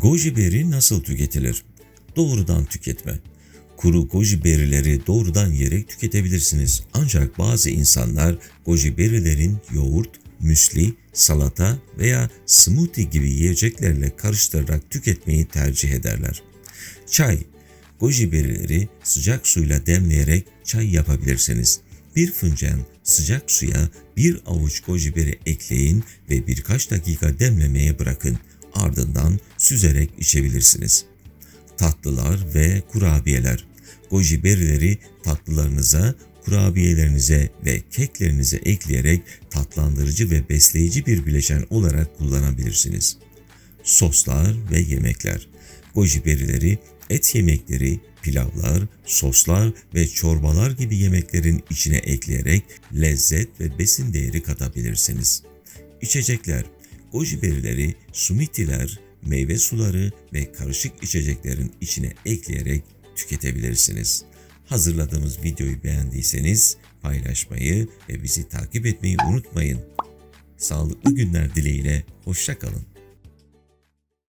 Goji beri nasıl tüketilir? Doğrudan tüketme. Kuru goji berileri doğrudan yiyerek tüketebilirsiniz. Ancak bazı insanlar goji berilerin yoğurt, müsli, salata veya smoothie gibi yiyeceklerle karıştırarak tüketmeyi tercih ederler. Çay Goji berileri sıcak suyla demleyerek çay yapabilirsiniz. Bir fincan sıcak suya bir avuç goji beri ekleyin ve birkaç dakika demlemeye bırakın. Ardından süzerek içebilirsiniz. Tatlılar ve kurabiyeler. Goji berileri tatlılarınıza, kurabiyelerinize ve keklerinize ekleyerek tatlandırıcı ve besleyici bir bileşen olarak kullanabilirsiniz. Soslar ve yemekler. Goji berileri et yemekleri, pilavlar, soslar ve çorbalar gibi yemeklerin içine ekleyerek lezzet ve besin değeri katabilirsiniz. İçecekler, goji sumitiler, meyve suları ve karışık içeceklerin içine ekleyerek tüketebilirsiniz. Hazırladığımız videoyu beğendiyseniz paylaşmayı ve bizi takip etmeyi unutmayın. Sağlıklı günler dileğiyle, hoşça kalın.